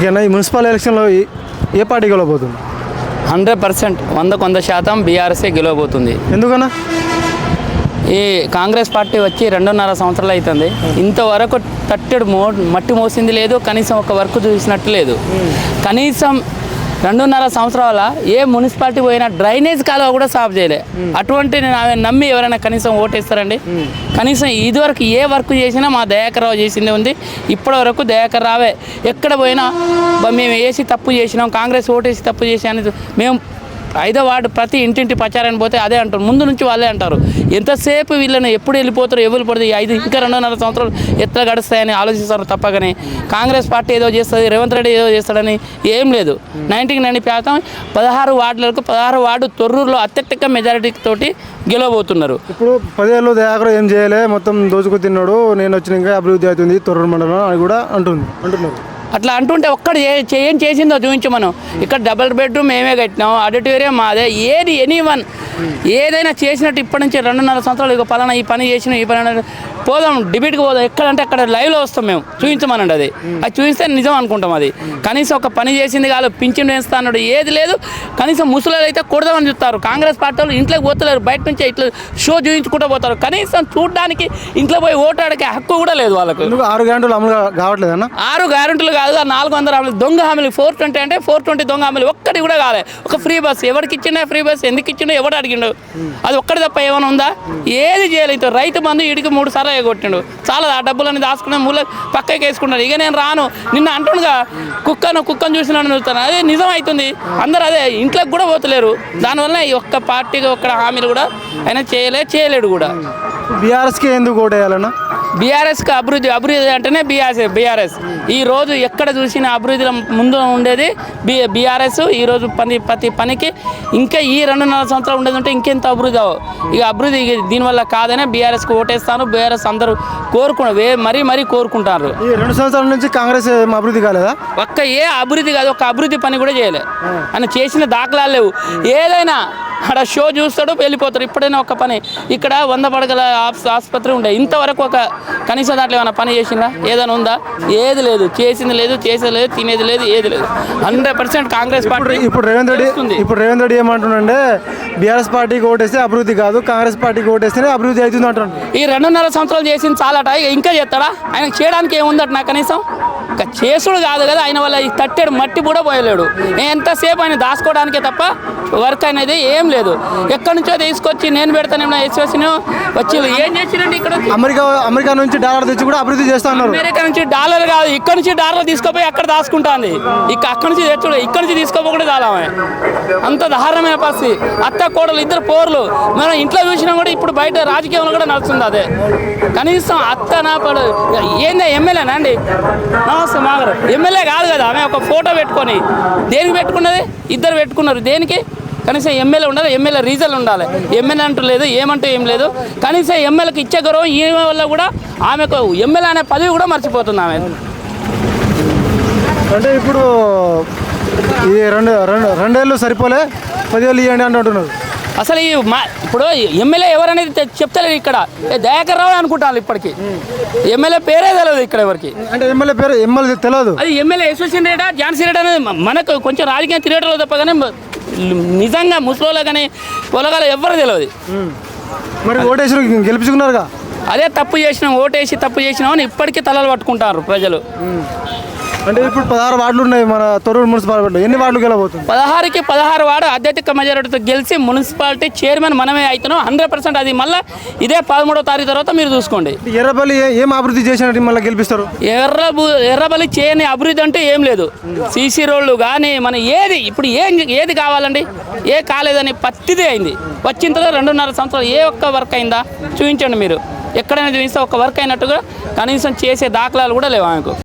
ఈ మున్సిపల్ ఎలక్షన్లో ఏ- ఏ పార్టీ గెలవబోతుంది? హండ్రెడ్ పర్సెంట్ వందకు వంద శాతం బీఆర్ఎస్ఏ గెలవబోతుంది. ఎందుకన్నా? ఈ కాంగ్రెస్ పార్టీ వచ్చి రెండున్నర సంవత్సరాలు అవుతుంది ఇంతవరకు తట్టెడు మో మట్టి మోసింది లేదు కనీసం ఒక వర్క్ చూసినట్టు లేదు. కనీసం రెండున్నర సంవత్సరాల ఏ మున్సిపాలిటీ పోయినా డ్రైనేజ్ కాలువ కూడా సాఫ్ చేయలే. అటువంటి నేను ఆమె నమ్మి ఎవరైనా కనీసం ఓటేస్తారండి కనీసం ఇదివరకు ఏ వర్క్ చేసినా మా దయాకర్ రావు చేసింది ఉంది. ఇప్పటి వరకు దయాకర్ రావే. ఎక్కడ పోయినా "బా, మేము వేసి తప్పు చేసినాం కాంగ్రెస్ ఓటేసి తప్పు చేసాను మేము ఐదో వార్డు ప్రతి ఇంటింటి ప్రచారాన్ని పోతే అదే అంటారు. ముందు నుంచి వాళ్ళే అంటారు. ఎంతసేపు వీళ్ళని ఎప్పుడు వెళ్ళిపోతారు ఎవరు పడితే ఐదు ఇంకా రెండున్నర సంవత్సరాలు ఎట్లా గడుస్తాయని ఆలోచిస్తారు తప్పకనే. కాంగ్రెస్ పార్టీ ఏదో చేస్తుంది రేవంత్ రెడ్డి ఏదో చేస్తాడని ఏం లేదు. నైన్టీకి నైన్టీ శాతం పదహారు వార్డులకు పదహారు వార్డు తొర్రూరులో అత్యధిక మెజారిటీ తోటి గెలవబోతున్నారు. ఇప్పుడు పదేళ్ళు దయాకర్ ఏం చేయలే మొత్తం దోచుకు తిన్నాడు నేను వచ్చిన ఇంకా అభివృద్ధి అవుతుంది తొర్రూరు మండలం అని కూడా అంటుంది అంటున్నారు. అట్లా అంటుంటే ఒక్కడు చే- ఏం చేసిందో చూపించమను ఇక్కడ డబుల్ బెడ్రూమ్ మేమే కట్టినాం ఆడిటోరియం మాదే ఏది ఎనీ వన్ ఏదైనా చేసినట్టు ఇప్పటి నుంచి రెండున్నర సంవత్సరాలు ఇక పలానా ఈ పని చేసిన ఈ పని పోదాం డిబేట్కి పోదాం ఎక్కడంటే అక్కడ లైవ్లో వస్తాం మేము. చూపించమనండి అది. అది చూపిస్తే నిజం అనుకుంటాం అది. కనీసం ఒక పని చేసింది కాదు పింఛన్ వేస్తా అన్నాడు ఏది లేదు. కనీసం ముసలి అయితే కొడదామని చూస్తారు. కాంగ్రెస్ పార్టీ వాళ్ళు ఇంట్లోకి పోతలేరు బయట నుంచి ఇట్లా షో చూపించుకుంటూ పోతారు. కనీసం చూడడానికి ఇంట్లో పోయి ఓటాడికే హక్కు కూడా లేదు వాళ్ళకు. ఆరు గంటలు అమలు కా- కావట్లేదన్నా ఆరు గ్యారెంటీలు కాదు నాలుగు వందల హామీలు దొంగ హామీలు ఫోర్ ట్వంటీ అంటే ఫోర్ ట్వంటీ దొంగ హామీలు ఒక్కటి కూడా కాలే. ఒక ఫ్రీ బస్ ఎవరికి ఇచ్చిండే ఫ్రీ బస్ ఎందుకు ఇచ్చిండో ఎవడు అడిగిండు అది ఒక్కటి తప్ప ఏమైనా ఉందా? ఏది చేయలేదు. రైతు మందు ఇడికి మూడు సార్లు ఎగొట్టిండు చాలా ఆ డబ్బులన్నీ దాచుకునే మూల పక్కకి వేసుకున్నాడు ఇక నేను రాను. నిన్న అంటుండగా కుక్కను కుక్కను చూసినాను చూస్తాను అదే నిజం అవుతుంది. అందరూ అదే ఇంట్లోకి కూడా పోతలేరు. దానివల్ల ఈ ఒక్క పార్టీకి ఒక్క హామీలు కూడా ఆయన చేయలే చేయలేడు కూడా. బీఆర్ఎస్కి ఎందుకు ఓటేయాలన్నా? బీఆర్ఎస్కి అభివృద్ధి అభివృద్ధి అంటేనే బీఆర్ఎస్ బీఆర్ఎస్. ఈ రోజు ఎక్కడ చూసిన అభివృద్ధిలో ముందు ఉండేది బి బీఆర్ఎస్. ఈ రోజు పని ప్రతి పనికి ఇంకా ఈ రెండున్నర సంవత్సరాలు ఉండేది ఉంటే ఇంకెంత అభివృద్ధి. ఇక అభివృద్ధి దీనివల్ల కాదనే బీఆర్ఎస్కి ఓటేస్తాను. బీఆర్ఎస్ అందరూ కోరుకున్న వే మరీ మరీ కోరుకుంటారు. ఈ రెండు సంవత్సరాల నుంచి కాంగ్రెస్ అభివృద్ధి కాలేదా? ఒక్క ఏ అభివృద్ధి కాదు ఒక అభివృద్ధి పని కూడా చేయలే. అని చేసిన దాఖలాలు లేవు. ఏదైనా అక్కడ షో చూస్తాడు వెళ్ళిపోతారు ఇప్పుడైనా ఒక పని. ఇక్కడ వంద పడగల ఆస్- ఆసుపత్రి ఉండే. ఇంతవరకు ఒక కనీసం దాంట్లో ఏమైనా పని చేసిందా? ఏదైనా ఉందా? ఏది లేదు. చేసింది లేదు చేసేది లేదు తినేది లేదు ఏది లేదు. హండ్రెడ్ పర్సెంట్ కాంగ్రెస్ పార్టీ ఇప్పుడు రేవంత్ రెడ్డి. ఇప్పుడు రేవంత్ రెడ్డి ఏమంటుండే బీఆర్ఎస్ పార్టీకి ఓటేస్తే అభివృద్ధి కాదు కాంగ్రెస్ పార్టీకి ఓటేస్తేనే అభివృద్ధి అవుతుంది అంటున్నాడు. ఈ రెండున్నర సంవత్సరాలు చేసింది చాలట. ఇక ఇంకా చేస్తాడా? ఆయన చేయడానికి ఏముందట నా కనీసం? ఇక చేసుడు కాదు కదా ఆయన వల్ల ఈ తట్టెడు మట్టి కూడా పోయలేడు. ఎంతసేపు ఆయన దాచుకోవడానికే తప్ప వర్క్ అనేది ఏం లేదు. ఎక్కడి నుంచో తీసుకొచ్చి నేను పెడతానేమో ఎస్ఎస్ని వచ్చి ఏం చేసిరండి ఇక్కడ? అమెరికా అమెరికా నుంచి డాలర్ తెచ్చి కూడా అభివృద్ధి చేస్తా ఉన్నారు. అమెరికా నుంచి డాలర్ కాదు ఇక్కడ నుంచి డాలర్ తీసుకుపోయి అక్కడ దాచుకుంటుంది. ఇక అక్కడి నుంచి తెచ్చుడు ఇక్కడ నుంచి తీసుకోపోకుండా చాలా ఆమె. అంత దారుణమైన పరిస్థితి. అత్త కోడలు ఇద్దరు పోర్లు. మనం ఇంట్లో చూసినా కూడా ఇప్పుడు బయట రాజకీయంలో కూడా నడుస్తుంది అదే. కనీసం అత్త నా పడు ఏందా ఎమ్మెల్యేనా అండి? నమస్తే మాగారు ఎమ్మెల్యే కాదు కదా ఆమె ఒక ఫోటో పెట్టుకొని. దేనికి పెట్టుకున్నది? ఇద్దరు పెట్టుకున్నారు. దేనికి? కనీసం ఎమ్మెల్యే ఉండాలి ఎమ్మెల్యే రీజన్ ఉండాలి. ఎమ్మెల్యే అంటూ లేదు ఏమంటూ ఏం లేదు. కనీసం ఎమ్మెల్యేకి ఇచ్చే గౌరవం ఈమె వల్ల కూడా ఆమెకు ఎమ్మెల్యే అనే పదవి కూడా మర్చిపోతుంది ఆమె. అంటే ఇప్పుడు ఈ రెండు రెండు రెండేళ్ళు సరిపోలే పదివేలు ఇవ్వండి అంటున్నారు. అసలు ఈ మా ఇప్పుడు ఎమ్మెల్యే ఎవరనేది చెప్తలేదు ఇక్కడ. దయాకర్ రావు అనుకుంటాను ఇప్పటికి. ఎమ్మెల్యే పేరే తెలియదు ఇక్కడ ఎవరికి. అంటే ఎమ్మెల్యే పేరు ఎమ్మెల్యే తెలియదు అది ఎమ్మెల్యే యశ్వసన్ రెడ్డా ఝాన్సీ రెడ్డి అనేది మనకు కొంచెం రాజకీయ తిరగటంలో తప్ప కానీ నిజంగా ముసలోళ్ళ కానీ పొలగాల ఎవ్వరు తెలియదు మరి ఓటేసి గెలిపించుకున్నారుగా? అదే తప్పు చేసినాం ఓటేసి తప్పు చేసినాం అని ఇప్పటికీ తలలు పట్టుకుంటారు ప్రజలు. అంటే ఇప్పుడు పదహారు వార్డులు ఉన్నాయి మన తొర్రూరు మున్సిపాలిటీలో. ఎన్ని వార్డులు గెలవబోతుంది? పదహారుకి పదహారు వాడు అత్యధిక మెజారిటీతో గెలిచి మున్సిపాలిటీ చైర్మన్ మనమే అవుతున్నాం. హండ్రెడ్ పర్సెంట్ అది మళ్ళీ ఇదే పదమూడో తారీఖు తర్వాత మీరు చూసుకోండి. ఎర్రపల్లి ఏ- అభివృద్ధి చేసినట్టు మళ్ళీ గెలిపిస్తారు? ఎర్ర ఎర్రబలి చేయని అభివృద్ధి అంటే ఏం లేదు. సీసీ రోడ్లు కానీ మన ఏది ఇప్పుడు ఏం ఏది కావాలండి? ఏ కాలేదని పత్తిదే అయింది. వచ్చిన తర్వాత రెండున్నర సంవత్సరాలు ఏ ఒక్క వర్క్ అయిందా? చూపించండి మీరు. ఎక్కడైనా చూపిస్తే ఒక వర్క్ అయినట్టుగా కనీసం చేసే దాఖలాలు కూడా లేవు ఆమెకు.